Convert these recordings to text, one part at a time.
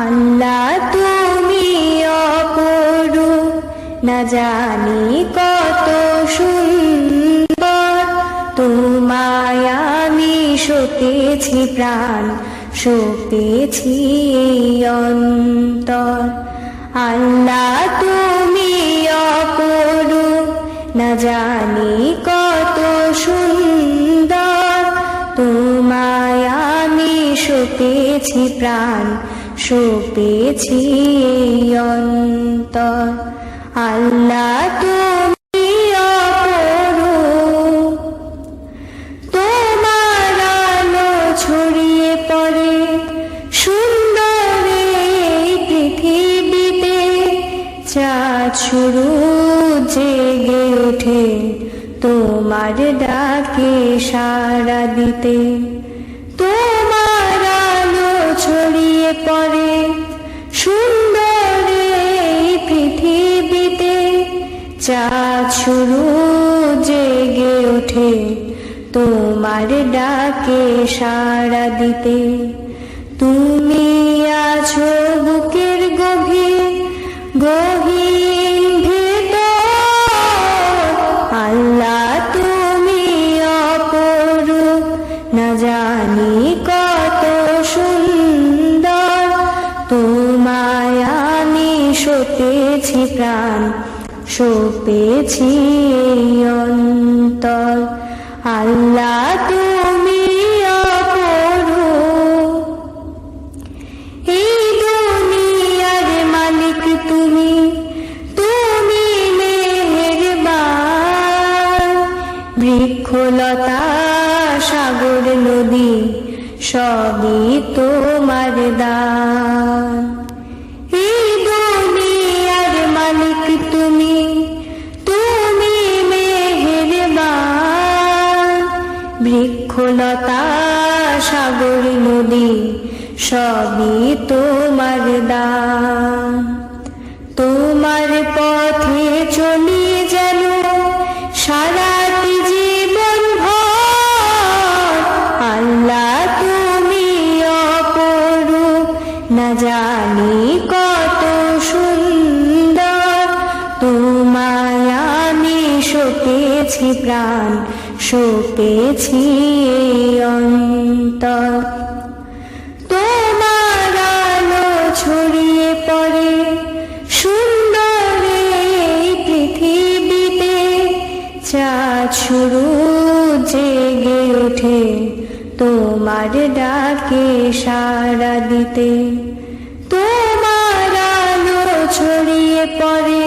আল্লাহ তুমি অপরু না জানি কত সুন্দর। তোমায় আমি সতেছি প্রাণ, সতেছি অন্তর। আল্লাহ তুমি অপরু না জানি কত সুন্দর। তোমায় আমি সপেছি প্রাণ সপেছি অন্তর। আল্লাহ তুমি তোমার পড়ে সুন্দর পৃথিবীতে। শুরু জেগে ওঠে তোমার ডাকে সাড়া দিতে। তোমার চাঁদ শুরু জেগে ওঠে তোমার ডাকে সাড়া দিতে। তুমি আছো বুকের গভীর, গহীন ভেতর। আল্লাহ তুমি অপরূপ, না জানি কত সুন্দর। তোমায় আমি সতেছি প্রাণ সপেছি অন্তর। আল্লাহ তুমি অপরূপ। এই দুনিয়ার মালিক তুমি তুমি মেহেরবান। বৃক্ষলতা, সাগর, নদী, সবই তোমার দান। বৃক্ষলতা, সাগর, নদী, সবই তোমার দান। তোমার পথে চলি যেন সারাটি জীবন আল্লাহ তুমি অপরূপ, না জানি কত সুন্দর। তোমায় আমি সপেছি প্রাণ সপেছি অন্তর। তোমার আলো ছড়িয়ে পড়ে, সুন্দর এই পৃথিবীতে। চাঁদ শুরু জেগে ওঠে তোমার ডাকে সাড়া দিতে। তোমার আলো ছড়িয়ে পড়ে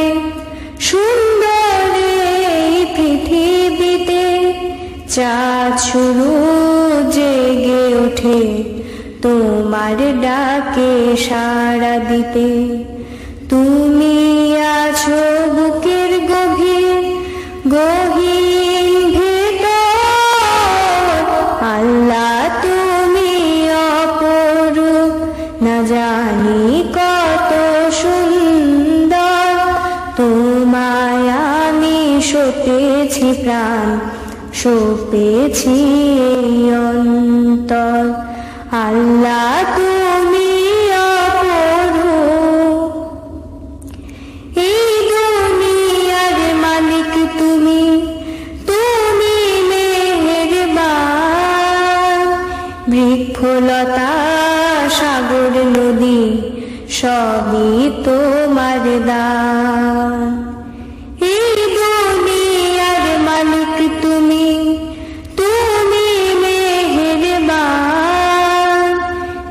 চাঁদ শুরু জেগে ওঠে তোমার ডাকে সাড়া দিতে। তুমি আছো বুকের গভীর, গহীন ভেতর। আল্লাহ তুমি অপরূপ, না জানি কত সুন্দর। তোমায় আমি সপেছি প্রাণ। সপেছি এই অন্তর। আল্লাহ তুমি অপরূপ। এই দুনিয়ার মালিক তুমি তুমি মেহেরবান। বৃক্ষলতা সাগর নদী, সবই তোমার দান।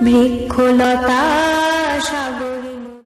বৃক্ষলতা